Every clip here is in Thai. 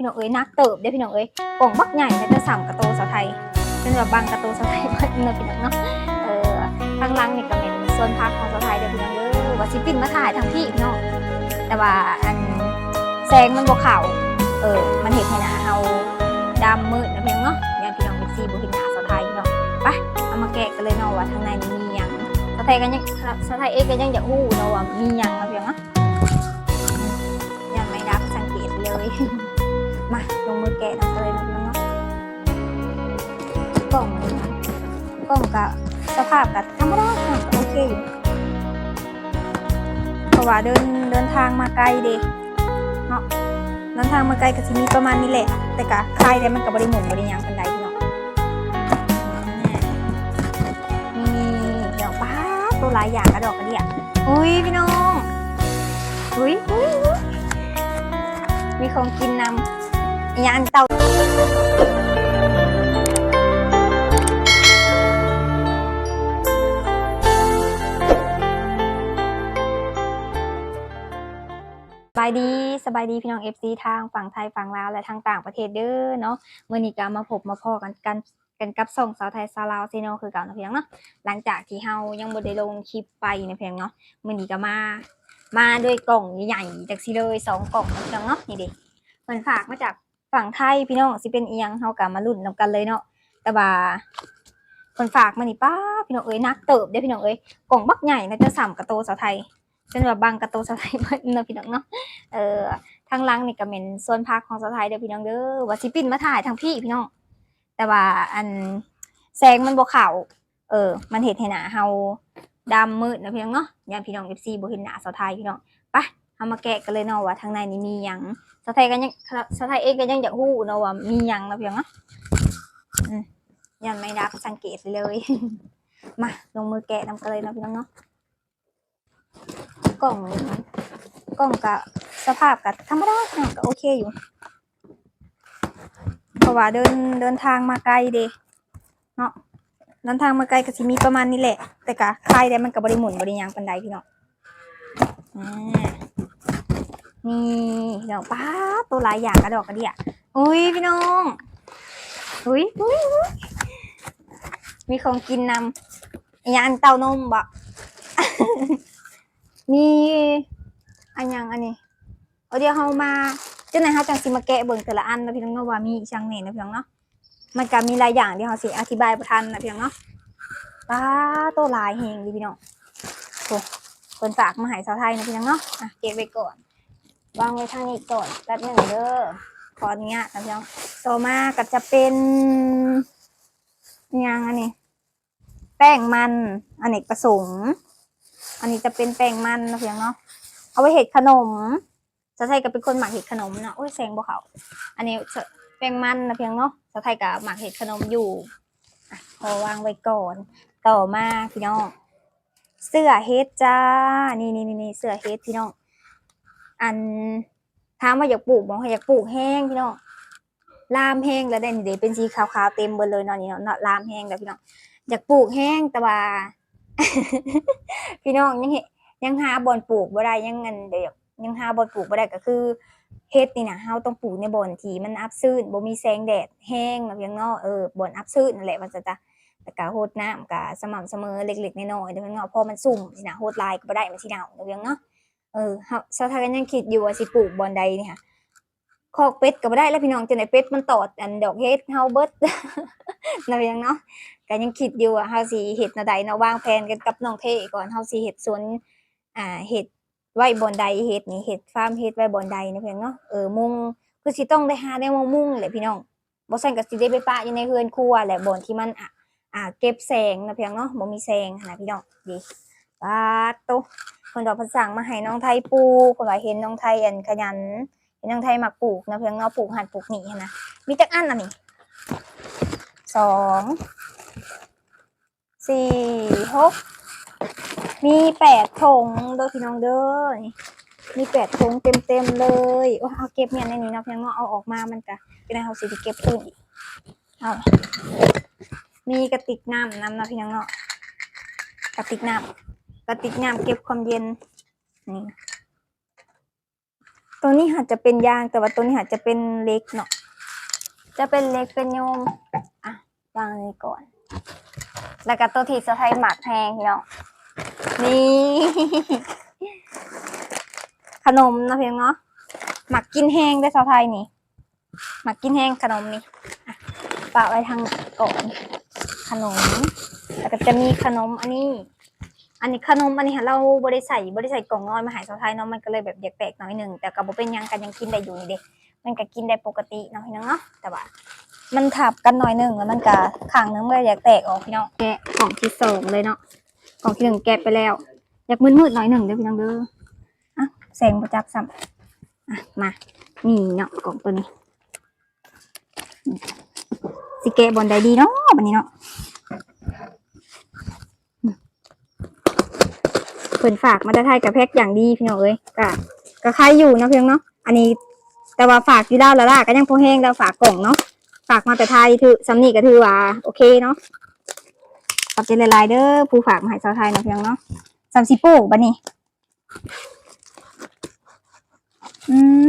พี่น้องเอ้ยนักเติบเด้อพี่น้องเอ้ยกล่องบักใหญ่ในแต่สามกระโตสาวไทยเป็นแบบบางกระโตสาวไทยเพิ่นเนาะพี่น้องเนาะเออข้างล่างนี่ก็เป็นส่วนพักของสาวไทยเด้อพี่น้องเด้อว่าสิปินมาถ่ายทางพี่พี่น้องแต่ว่าอันแสงมันบ่เข้าเออมันเห็นให้หน้าเฮาดำมืดนะพี่น้องเนาะอย่างพี่น้องเอฟซีบ่เห็นหน้าสาวไทยพี่น้องไปเอามาแกะกันเลยเนาะว่าทางในนี่มีหยังสาวไทยก็ยังสาวไทยเองก็ยังอยากฮู้เนาะว่ามีหยังนะพี่น้องเนาะยังไม่รับสังเกตเลย มาลงมือแกะกันเลยนะน้องเนาะกล่องกล่องกับสภาพกับธรรมดาค่ะโอเคอยู่เพราะว่าเดินเดินทางมาไกลเด็เนาะเดินทางมาไกลก็จะมีประมาณนี้แหละ แต่กะใครแต่มันกับบริหมุนบริยังกันใดพี่น้องนี่เดี๋ยวป้าตัวหลายอย่างกระดอกกระเดียอุ้ยพี่น้องอุ้ยอุ้ยมีของกินนำ ยานเตาสบายดีสบายดีพี่น้องเอฟซีทางฝั่งไทยฝั่งลาวและทางต่างประเทศเด้อเนาะเมื่อนี้ก็มาพบมาพอกันกันกันกับส่งสาวไทยสาวลาวซีโนคือเก่านะเพียงเนาะหลังจากที่เฮายังบ่ได้ลงคลิปไปนะเพียงเนาะมื่อนี้ก็มามาด้วยกล่องใหญ่ๆจากซีเลยสองกล่องนะพี่น้องเนาะนี่ด็เพิ่นฝากมาจาก ฝั่งไทยพี่น้องสิเป็นเอียงเฮากะมาลุ้นนำกันเลยเนาะแต่ว่าเพิ่นฝากมานี่ป้าพี่น้องเอ้ยนักเติบเด้อพี่น้องเอ้ยกล่องบักใหญ่นะจะสามกระโตสาวไทยเป็นแบบบางกระโตสาวไทยเพิ่นนาะพี่น้องเนาะเออทางหลังนี่ก็เป็นส่วนพักของสาวไทยเด้อพี่น้องเด้อว่าสิปินมาถ่ายทางพี่พี่น้อง แต่ว่าอันแสงมันบ่เข้าเออ มันเห็นให้หน้าเฮาดำมืดนะพี่น้องเนาะยามพี่น้อง FC บ่เห็นหน้าสาวไทยพี่น้อง เอามาแกะกันเลยเนาะว่าทางในนี่มีหยังสาไทยก็ยังสาไทยเองก็ยังอยากฮู้เนาะว่ามีหยังนะเพียงเนาะยังไม่รับสังเกตเลย มาลงมือแกะนำกันเลยนะพี่น้องเนาะกล่องกล่องกับสภาพกับธรรมดาค่ะก็โอเคอยู่เพราะว่าเดินเดินทางมาไกลเด้เนาะเดินทางมาไกลก็สิมีประมาณนี้แหละ แต่กะใครแต่มันกับบริมุนบริยังปันใดพี่เน้องอ่า นี่ดอกป้าบตัวหลายอย่างกระดอกกระเดียอุ้ยพี่น้องอุ้ยอุ้ยอุ๊ยมีของกินนำยานเต้านมบะมีอันยังอันนี้เอาเดี๋ยวเรามาเจ้าไหนายเขาจังสิมาแกะเบิ่งแต่ละอันนะพี่น้องเนาะว่ามีอีช่างเนี่ยนะพี่น้องเนาะมันก็มีหลายอย่างที่เขาสิอธิบายประทันนะพี่น้องเนาะป้าตัวหลายเฮงดีพี่น้องโอ้คนฝากมาใหายสาวไทยนะพี่น้องเนาะอะเก็บไว้ก่อน วางไว้ทางนี้ก่อนแป๊บหนึ่งเด้อขออนุญาตนะพี่น้องต่อมาก็จะเป็นยางอันนี้ แป้งมันอันนี้ประสงค์อันนี้จะเป็นแป้งมันนะพี่น้องเนาะเอาไว้เห็ดขนมสะไทยก็เป็นคนหมักเห็ดขนมนะโอ้ยแซงบ่เขาอันนี้แป้งมันนะพี่น้องเนาะสะไทยก็หมักเห็ดขนมอยู่อพอวางไว้ก่อน ต่อมาพี่น้อง เสื้อเฮดจ้า นี่นี่นี่เสื้อเฮดพี่น้อง อันถามว่าอยากปลูกบอกอยากปลูกแห้งพี่น้องลามแห้งแล้วได้นี่เดเป็นสีขาวๆเต็มเบดเลยเนาะนี่เนาะเนาะลามแห้งแล้วพี่น้องอยากปลูกแห้งแต่ว่า พี่น้องยังเห็นยังหาบอนปลูกบ่ได้ยังเงินเดี๋ยวยังหาบอนปลูกบ่ได้ก็คือเฮ็ดนี่นะเฮาต้องปลูกในบ่อนที่มันอับชื้นบ่มีแสงแดดแห้งเนาะพี่น้องเนาะเออบ่อนอับชื้นนั่นแหละว่าจะจ้ะแต่ก็โหดน้ำก็สม่ำเสมอเล็กๆน้อยๆเดี๋ยวพี่น้องเนาะพอมันสุ่มสินะโหดลายก็บ่ได้มันสิหนาวเนาะพี่น้องเนาะ เออเฮาชาวไทยก็ยังคิดอยู่ว่าสิปลูกบอนใดนี่ค่ะคอกเป็ดก็บ่ได้แล้วพี่น้องจังได๋เป็ดมันตอดอันดอกเฮ็ดเฮาเบิดนะเพียงเนาะก็ยังคิดอยู่ว่าเฮาสิเฮ็ดแนวใดเนาะวางแผนกันกับน้องเทก่อนเฮาสิเฮ็ดสวนอ่าเฮ็ดไว้บอนใดเฮ็ดนี่เฮ็ดฟาร์มเฮ็ดไว้บอนใดนะเพียงเนาะเออมุงคือสิต้องได้หาได้มามุงแหละพี่น้องบ่ซั่นก็สิได้ไปปะอยู่ในเฮือนครัวแหละบอนที่มันอะอ่าเก็บแสงนะเพียงเนาะบ่มีแสงนนะพี่น้องดีปาดโต คนดอกพันสั่งมาให้น้องไทยปลูกคนว่าเห็นน้องไทยอันขยันเห็นน้องไทยมักปลูกนะเพียงเงาะปลูกหันปลูกหนีนะมีจักอันอะนี่สองสี่หกมีแปดถงเด้อพี่น้องเด้อมีแปดถงเต็มเต็มๆเลยโอ้เอาเก็บเมียในนี้เนาะเพียงเงาะเอาออกมามันก็เป็นเอาสิที่เก็บคืนอีกเอามีกระติกน้ำน้ำนะพี่น้องเนาะกระติกน้ำ ระติกน้ำเก็บความเย็นนี่ตัวนี้อาจจะเป็นยางแต่ว่าตัวนี้อาจจะเป็นเล็กเนาะจะเป็นเล็กเป็นโยมอะวางนี้ก่อน แล้วก็ตัวที่สะพายหมักแพงพี่น้องนี่ ขนมนะเพียงเนาะหมักกินแห้งได้สะพายนี่หมักกินแห้งขนมนี่อะไว้ทางก่อนขนม แล้วก็จะมีขนมอันนี้ อันนี้ขนมอันนี้เราบริใส่บริใส่กล่องน้อยมาหายสะพายเนาะมันก็เลยแบบแปลกๆหน่อยหนึ่งแต่ก็บ่เป็นยังกันยังกินได้อยู่นี่เด็มันก็กินได้ปกติเนาะพี่น้องเนาะแต่ว่า มันทับกันหน่อยหนึ่งแล้วมันก็ข้างนึงมันก็อยากแตกออกพี่น้องแกะกล่องที่สองเลยเนาะกล่องที่หนึ่งแกะไปแล้ว อยากมืดๆหน่อยหนึ่งเด้อพี่น้องเด้ออะแสงประจับซ้ำอะมานี่เนาะกล่องตัวนี้สิแกะบอลใดดีเนาะบันนี้เนาะอืม เพิ่นฝากมาได้ไทยกับแพ็กอย่างดีพี่น้องเอ้ยก็ก็ใครอยู่นะเพียงเนาะอันนี้แต่ว่าฝากอยู่ดาวและล่ะก็ยังพอแห้งแล้วฝากกล่องเนาะฝากมาแต่ไทยถือสำนีก็ถือว่าโอเคเนาะขอบใจหลายๆเด้อผู้ฝากมาให้ชาวไทยนะเพียงเนาะสามสิโป้บันนี้อืม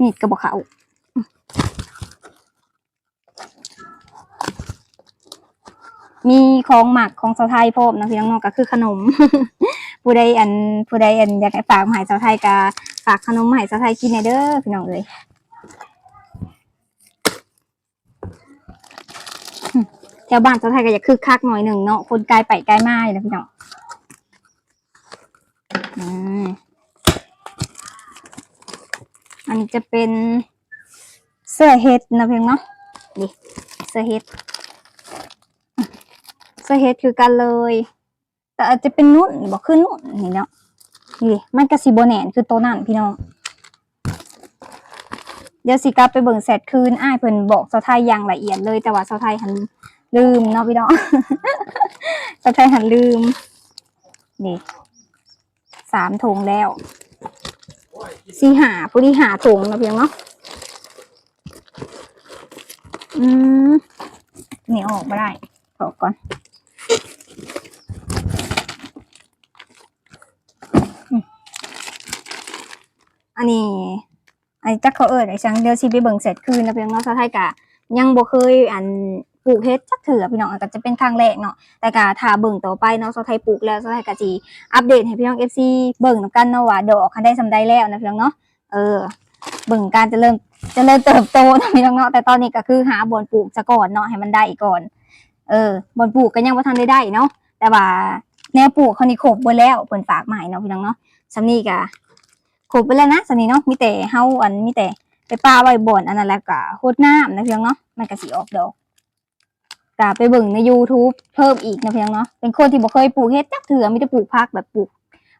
นี่กระบอกเขาอมีของหมักของชาวไทยพร้อมนะพี่น้องเนาะก็คือขนม ผู้ใดอันผู้ใดอันอยากให้ฝากมาให้ชาวไทยก็ฝากขนมมาให้ชาวไทยกินหน่อยเด้อพี่น้องเอ้ยแถวบ้านเจ้าไทยก็อยากคึกคักหน่อยหนึ่งเนาะคนไกลไปไกลมาอยู่นะพี่น้องอืมอันนี้จะเป็นเสื้อเฮดนะเพียงเนาะนี่เสื้อเฮดเสื้อเฮดคือกันเลย แต่อาจจะเป็นนุ่นบอกคือนุ่นนี่เนาะนี่มันกระสีโบแหนนคือตัวนั่นพี่น้องเดี๋ยวสิกลับไปเบิ่งแซดคืนอ้ายเพิ่นบอกเจ้าไทยอย่างละเอียดเลยแต่ว่าเจ้าไทยหันลืมเนาะพี่น้องสะไทยหันลืม นี่สามถุงแล้วสี่หาผู้ที่หาถุงนะเพียงเนาะอืมนี่ออกมาได้ถอดก่อน อันนี้อันนี้จักเขาเอิดไอ้ชังเดี๋ยวสิไปเบิ่งเสร็จคืนนะเพียงเนาะสะไทยกะยังบ่เคยอันปลูกเฮ็ดจักเถื่อพี่น้องก็จะเป็นครั้งแรกเนาะแต่ก็ถ้าเบิ่งต่อไปเนาะสาไทยปลูกแล้วสาไทยก็สิอัปเดตให้พี่น้อง FC เบิ่งนํกันเนาะว่าดอกคันได้สำใดแล้วนะพี่น้องเนาะเออเบิ่งการจะเริญเจะเริญเติบโตนะพี่น้องเนาะแต่ตอนนี้ก็คือหาบอนปลูกซะก่อนเนาะให้มันได้ก่อน เออบอนปลูกก็ยังบ่ทันได้ได้เนาะแต่ว่าแนวปลูกเขานี่ครบบิดแล้วเพิ่นฝากมาให้เนาะพี่น้องเนาะสำนี้ก็ ครบไปแล้วนะสำนี้เนาะมีแต่เฮาอันมีแต่ไปปลาไว้บ่อนอันนั้นแหละก็โคตรน้ำนะเพียงเนาะมันก็สิออกดอกก็ไปเบิ่งใน YouTube เพิ่มอีกนะเพียงเนาะเป็นคนที่บ่เคยปลูกเฮ็ดจักเถื่อมีแต่ปลูกผักแบบปลูก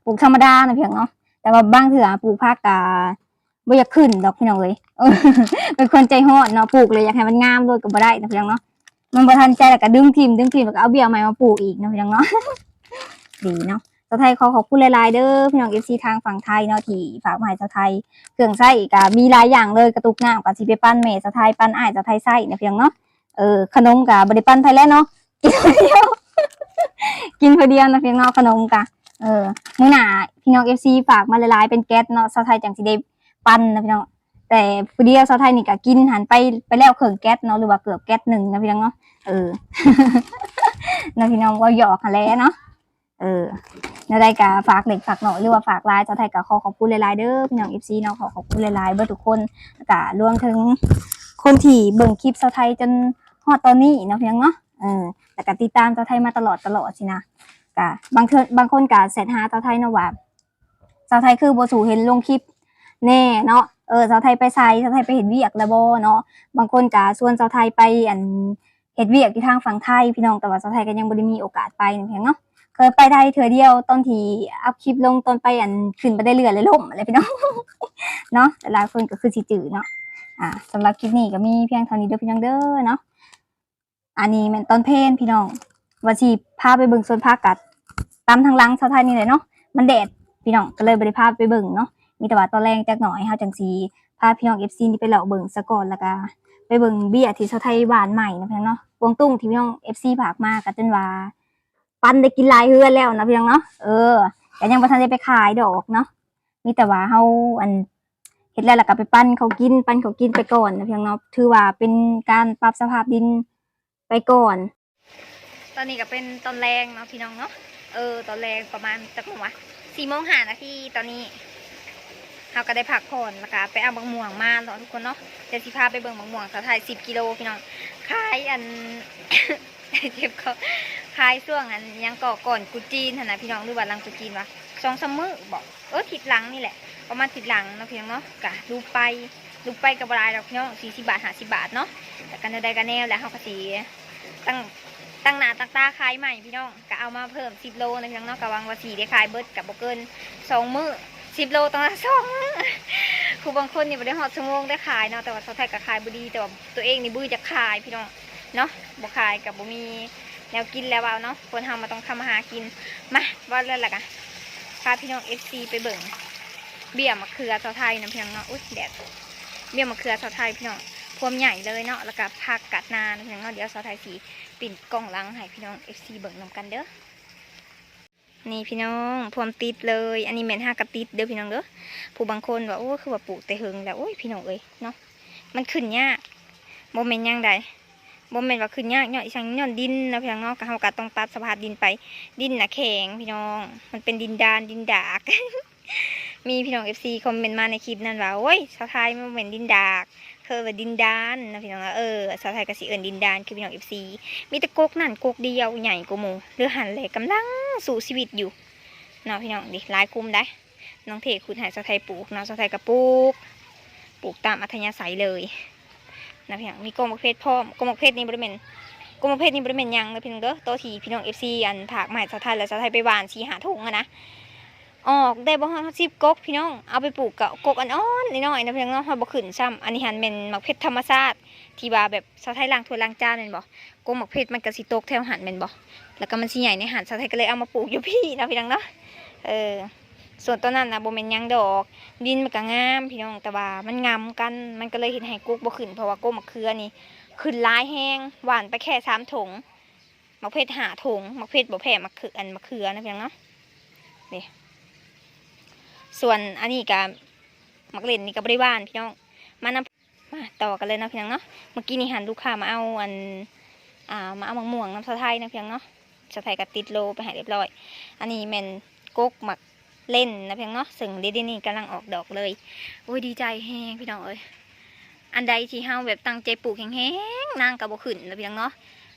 ปลูกธรรมดานะเพียงเนาะแต่ว่าบางเถื่อปลูกผักก็บ่อยากขึ้นดอกพี่น้องเลยเป็นคนใจฮ้อนเนาะปลูกเลยอยากให้มันงามโดยก็บ่ได้นะเพียงเนาะมันบ่ทันใจแล้วก็ดึงทิ่มดึงทิ่มแล้วก็เอาเบี้ยใหม่มาปลูกอีกนะพี่น้องเนาะดีเนาะ สาวไทยขอขอบคุณหลายๆเด้อพี่น้อง FC ทางฝั่งไทยเนาะที่ฝากมาให้สาวไทยเครื่องไส้ก็มีหลายอย่างเลยกระตุกน้ำกับสิไปปั้นเมสะไทยปั้นอ้ายสะไทยไส้เนี่ยเพียงเนาะเออขนมกับบริปั้นไทยแล้วเนาะกินคนเดียวกินคนเดียวนะเพียงเนาะขนมกะเออมื้อหน้าพี่น้องเอฟซีฝากมาหลายๆเป็นแก๊สเนาะสะไทยจังสิได้ปั้นนะพี่น้องแต่ผู้เดียวสะไทยนี่ก็กินหันไปไปแล้วเครื่องแก๊สเนาะหรือว่าเกือบแก๊สหนึ่งนะพี่น้องเนาะเออนะพี่น้องว่าหยอกกันแล้วเนาะเออ นรายการฝากเหล็กฝากหน่อยหรือว่าฝากไลน์เจ้าไทยกับขอขอบคุณหลายๆเด้อพี่น้องเอฟซีเนาะขอขอบคุณหลายๆเบอร์ทุกคนแล้วก็รวมถึงคนที่เบิ่งคลิปเจ้าไทยจนฮอดตอนนี้เนาะเพียงเนาะเออแต่ก็ติดตามเจ้าไทยมาตลอดตลอดสินะก็บางคนบางคนก็เสร็จหาเจ้าไทยเนาะว่าเจ้าไทยคือบ่สู่เห็นลงคลิปแน่เนาะเออเจ้าไทยไปไซเจ้าไทยไปเห็นเวียกแล้วบ่เนาะบางคนก็ส่วนเจ้าไทยไปอันเฮ็ดเวียกที่ทางฝั่งไทยพี่น้องแต่ว่าเจ้าไทยก็ยังบ่ได้มีโอกาสไปนะเพียงเนาะ เคยไปได้เธอเดียวตอนที่อัพคลิปลงตอนไปอันขึ้นไปได้เรือเลยล่มอะไรพี่น้องเนาะหลายคนก็คือสิจืดเนาะอ่าสำหรับคลิปนี้ก็มีเพียงเท่านี้เด้อพี่น้องเด้อเนาะอันนี้มันตอนเพลนพี่น้องว่าสิพาไปเบิ่งสวนผักกัดตามทางลังชาวไทยนี่เลยเนาะมันแดดพี่น้องก็เลยบ่ได้พาไปเบิ่งเนาะมีแต่ว่าตอนแรงจักหน่อยเฮาจังสีพาพี่น้อง FC นี่ไปเหล่าเบิ่งซะก่อนแล้วก็ไปเบิ่งเบี้ยที่ชาวไทยหวานใหม่นะพี่น้องเนาะวงตุ้งที่พี่น้อง FC ฝากมาก็จนว่า ปันได้กินหลายเฮือนแล้วนะพี่น้องเนาะเออแต่ยังบ่ทันได้ไปขายดอกเนาะมีแต่ว่าเฮาอันเฮ็ดแล้วแล้วก็ไปปั้นเขากินปั้นเขากินไปก่อนนะพี่น้องเนาะถือว่าเป็นการปรับสภาพดินไปก่อน ตอนนี้ก็เป็นตอนแรงเนาะพี่น้องเนาะเออตอนแรงประมาณจักโมงวะสี่โมงห้านาทีตอนนี้เราก็ได้พักผ่อนแล้วก็ไปเอาบางม่วงมาเนาะทุกคนเนาะเดี๋ยวสิพาไปเบิ่งบางม่วงสาวไทยสิบกิโลพี่น้องขายอัน เจ็บเขาขายช่วงอันยังก่อก่อนกูจีนหั่นนะพี่น้องหรือว่าหลังกูจีนวะสองสามมือบอกเออทิศหลังนี่แหละประมาณทิศหลังเนาะพี่น้องเนาะกะดูไปดูไปกับบรายดอกพี่น้องสี่สิบาทห้าสิบาทเนาะแต่กันใดกันแนวแล้วเขาก็สีตั้งตั้งหน้าตั้งตาขายใหม่พี่น้องก็เอามาเพิ่มสิบโลนะพี่น้องเนาะกะวังว่าสีได้ขายเบิร์ดกับโบเกินสองมือสิบโลต้องละสองมื้อครูบางคนนี่บ่ได้หอดชั่วโมงได้ขายเนาะแต่ว่าเขาไทยก็ขายบ่ดีแต่ว่าตัวเองนี่บื้อจะขายพี่น้อง เนาะบ่ขายกับบ่มีแนวกินแล้วเอาเนาะคนเฮามาต้องทำมาหากินมาว่าเรื่องละกันพาพี่น้อง FC ไปเบิ่งเบี้ยมะเขือชาวไทยนะพี่น้องเนาะอุ้ยแดดเบี้ยมะเขือชาวไทยพี่น้องพวมใหญ่เลยเนาะแล้วก็ผักกัดนานะพี่น้องเนาะเดี๋ยวชาวไทยสีปิ่นกล่องลังให้พี่น้อง FC เบิ่งนำกันเด้อนี่พี่น้องพวมติดเลย อันนี้แมนห้ากระติดเด้อพี่น้องเด้อผู้บางคนว่าโอ้คือว่าปลูกแต่เฮงแล้วโอ้ยพี่น้องเอ้ยเนาะมันขึ้นยากโมเมนต์ยังใด โมเมนต์ว่าขึ้นยากเนาะอีสังย้อนดินนะพี่น้องเนาะก็เฮาก็ต้องตัดสภาพดินไป ดินน่ะแข็งพี่น้อง มันเป็นดินดานดินดาก มีพี่น้องเอฟซีคอมเมนต์มาในคลิปนั้นว่าโอ้ยชาวไทยมันเป็นดินดากเคยว่าดินดานนะพี่น้องเออชาวไทยก็สิเอิ้นดินดานคือพี่น้องเอฟซีมีแต่กกนั่นกกเดียวใหญ่กว่าหมู่หรือหันแหลกำลังสู่ชีวิตอยู่เนาะพี่น้องดิหลายกลุ่มได้น้องเทคุณหายชาวไทยปลูกเนาะชาวไทยก็ปลูกปลูกตามอัธยาศัยเลย นะพี่น้องมีกมประเภทพร้อมกรมประเภทนี้บริเวณกมประเภทนี้บริเวณยังนะพี่น้องเด้อโตวทีพี่น้องเอฟซีอันถากมาใหม่ชาวไทยแล้วชาวไทยไปหวานชีหาถุงอะนะออกได้บ่ฮอดสิบกกพี่น้องเอาไปปลูกกับกกอ่อนนิดหน่อยนะพี่น้องเนาะเฮาบ่ขึ้นซ้ำอันนี้หันเป็นหมักเพชรธรรมชาติที่ว่าแบบชาวไทยล้างถ้วยล้างจานแม่นบ่กกหมักเพชรมันก็สิตกแถวหันแม่นบ่แล้วก็มันสิใหญ่ในหันชาวไทยก็เลยเอามาปลูกอยู่พี่นะพี่น้องเนาะเออ ส่วนต้นนั้นนะโบ่แม่นยังดอก ดินมันก็งามพี่น้องแต่ว่ามันงามกัน มันก็เลยเฮ็ดให้กกบ่ขึ้นเพราะว่ากกมะเขือนี่ขึ้นหลายแฮงหวานไปแค่สามถุงมักเพชรหาถุงมักเพชรบ่แพ้มะเขืออันมะเขือนะพี่น้องเนาะนี่ส่วนอันนี้กับมักเล่นนี่กับบริวารพี่น้องมานำมาต่อกันเลยนะพี่น้องเนาะเมื่อกี้นี่หันลูกค้ามาเอาอันอ่ามาเอามะม่วงน้ำสะไทยนะพี่น้องเนาะสะไทยกับติดโลไปให้เรียบร้อย อันนี้แมนกกหมัก เล่นนะพี่น้องเนาะซึ่งเดยวนี้กำลังออกดอกเลยโอ้ยดีใจแฮงพี่น้องเอ้ยอันใดที่เฮาแบบตั้งใจปลูกแห้งๆนางกับบ่ขึ้นนะพี่น้องเนาะ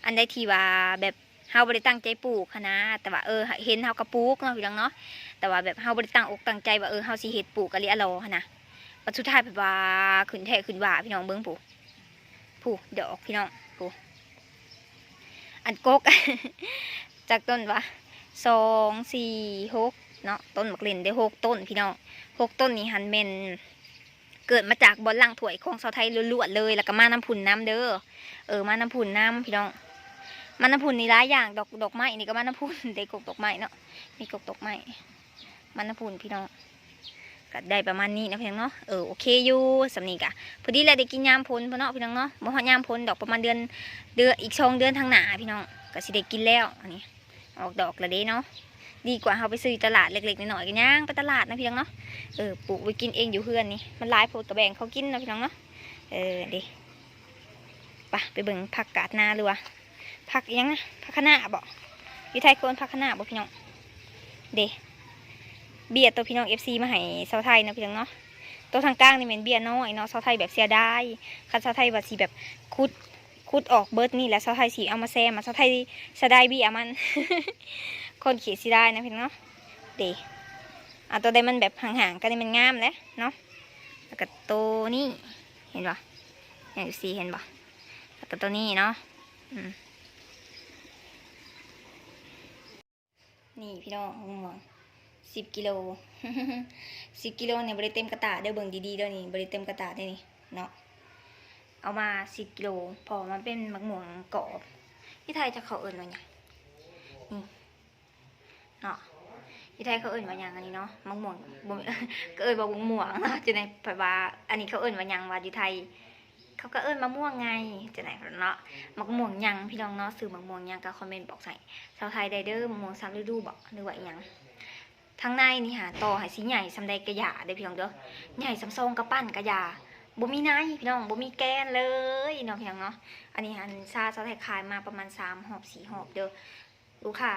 อันใดที่ว่าแบบเฮาบ่ได้ตั้งใจปลูกหั้นะแต่ว่าเออเห็นเฮากระปลูกเนาะพี่น้องเนาะแต่ว่าแบบเฮาบ่ได้ตั้งอกตั้งใจว่าเออเฮาสิเฮ็ดปลูกกะลิอะโลหั่นนะปัจสุดท้ายแบบว่าขึ้นแท้ขึ้นว่าพี่น้องเบิ่งผู้ผู้ดอกพี่น้องผู้อันกกจากต้นว่าสองสี่หก เนาะต้นมักเล่นได้หกต้นพี่น้องหกต้นนี้หันเมนเกิดมาจากบอลลังถ้วยของชาวไทยล้วนๆเลยแล้วก็มาน้ำพุ่นน้ำเด้อเออมาน้ำพุ่นน้ำพี่น้องมาน้ำพุ่นนี่หลายอย่างดอกดอกไม้นี่ก็มาน้ำพุ่นเด็กกกดอกไม้เนาะมีกกดอกไม้มันนะพูนพี่น้องก็ได้ประมาณนี้นะพี่น้องเนาะเออโอเคอยู่สำนีกะพอดีเลยได้กินยามพ้นพี่น้องพี่น้องเนาะบ่ฮอยามพ้นดอกประมาณเดือนเดือนอีกสองเดือนทางหนาพี่น้องก็สิได้กินแล้วอันนี้ออกดอกละเด้เนาะ ดีกว่าเราไปซื้อตลาดเล็กๆน้อยๆกันย่างไปตลาดนะพี่น้องเนาะเออปลูกไว้กินเองอยู่เพื่อนนี่มันลายโพดกระแบ่งเขากินนะพี่น้องเนาะเออเดิไปไปเบิ่งผักกาดนาหรือว่าผักยังนะผักคะน้าบ่อยู่ไทยคนผักคะน้าบ่พี่น้องเดเบียร์ตัวพี่น้องเอฟซีมาให้ชาวไทยนะพี่น้องเนาะตัวทางกลางนี่เป็นเบียร์น้อยเนาะชาวไทยแบบเสียไดายคันชาวไทยว่าสีแบบคุดคุดออกเบิร์ดนี่แหละชาวไทยสีเอามาแซมมาชาวไทยเสียไดายเบียมัน คนเขียนสีได้นะพี่น้องเนาะเดเอาตัวใดมันแบบห่างๆกันนี่มันงามเลยเนาะแล้วก็ตัวนี้เห็นปะเห็นสีเห็นปะแล้วก็ตัวนี้เนาะอืมนี่พี่น้องห่วงสิบกิโลสิบกิโลเนี่ยบริเต็มกระตาเด้อเบิ่งดีๆเด้อนี่บริเต็มกระตาได้นี่เนาะเอามาสิบกิโลพอมันเป็นมะม่วงกรอบที่ไทยจะเขาเอิ้นว่าหยังนี่ เนาะที่ไทยเขาเอิ้นว่าหยังอันนี้เนาะมะม่วงก็เอิ้นว่ามะม่วงเนาะจะในแปลว่าอันนี้เขาเอิ้นว่าหยังว่าอยู่ไทย เขาก็เอิ้นมะม่วงไงจะไหนเนาะมะม่วงหยังพี่น้องเนาะซื้อมะม่วงยังก็คอมเมนต์บอกใส่ชาวไทยได้เด้อมะม่วงสามฤดูบอกหรือว่าอีหยังทางในนี่หาต่อให้สิใหญ่สำใดกระยาเด้พี่น้องเด้อใหญ่สำทรงกระปั้นกระยาบ่มีในพี่น้องบ่มีแกนเลยเนาะพี่น้องเนาะอันนี้หันซาซาไทยขายมาประมาณ3หอบ4หอบเด้อลูกค้า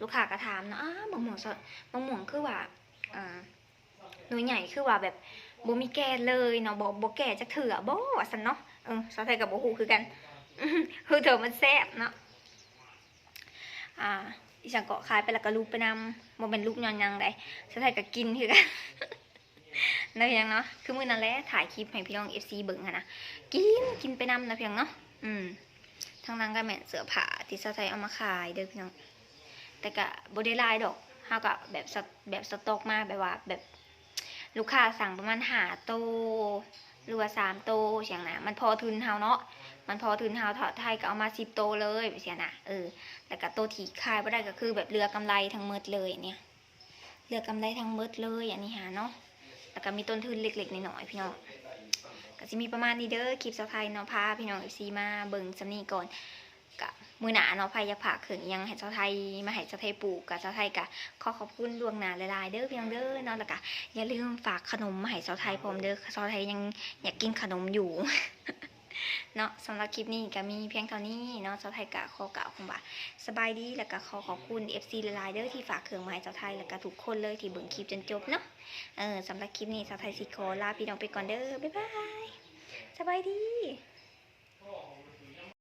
ลูกค้าก็ถามเนาะอ้าวมะม่วงสดมะม่วงคือว่าอ่าหน่วยใหญ่คือว่าแบบบ่มีแกนเลยเนาะบ่บ่แก่จักเถื่อบ่ว่าซั่นเนาะเออซาไทยก็บ่ฮู้คือกันคือเถอมันแซ่บเนาะอ่าอีสังเกาะคายไปแล้วก็ลูกไปนำโมเป็นลูกยอนยังได้สะไทยก็กินคือกันนะเพียงเนาะ คือมื้อนั้นแหละถ่ายคลิปให้พี่น้อง FC เบิ่งอะนะ กิน กินไปนำนะเพียงเนาะ อืมทางนั้นก็แม่นเสื้อผ้าที่สะไทยเอามาขายเด้อพี่น้อง แต่ก็บ่ไลายดอกเฮาก็แบบสแบบสต็อกมาแบบว่าแบบลูกค้าสั่งประมาณ5โตวหรือว่า3โตวเสียงนะมันพอทุนเฮาเนาะมันพอทุนเฮาเถาไทยก็เอามา10โตวเลยเสียนะเออแล้วก็ตัวที่ขายบ่ได้ก็คือแบบเรือกำไรทั้งหมดเลยเนี่ยเรือกำไรทั้งหมดเลยอันนี้หาเนาะแล้วก็มีต้นทุนเล็กๆน้อยๆพี่น้องก็จะมีประมาณนี้เด้อคลิปสะพายเนาะพาพี่น้องเอฟซีมาเบิ่งสำนีก่อน กะมือหนาเนาะพายอยากผากเขิงยังให้เจ้าไทยมาให้เจ้าไทยปลูกกับเจ้าไทยกะขอขอบคุณล่วงหน้าหลายๆเด้อพี่น้องเด้อเนาะแล้วก็อย่าลืมฝากขนมมาให้เจ้าไทยพร้อมเด้อเจ้าไทยยังอยากกินขนมอยู่เนาะสำหรับคลิปนี้ก็มีเพียงเท่านี้เนาะเจ้าไทยกะขอเกล่าคำว่าสบายดีแล้วก็ขอขอบคุณ FC หลายเด้อที่ฝากเครื่องมาให้เจ้าไทยแล้วก็ทุกคนเลยที่เบิ่งคลิปจนจบเนาะเออสำหรับคลิปนี้เจ้าไทยสิขอลาพี่น้องไปก่อนเด้อบ๊ายบายสบายดี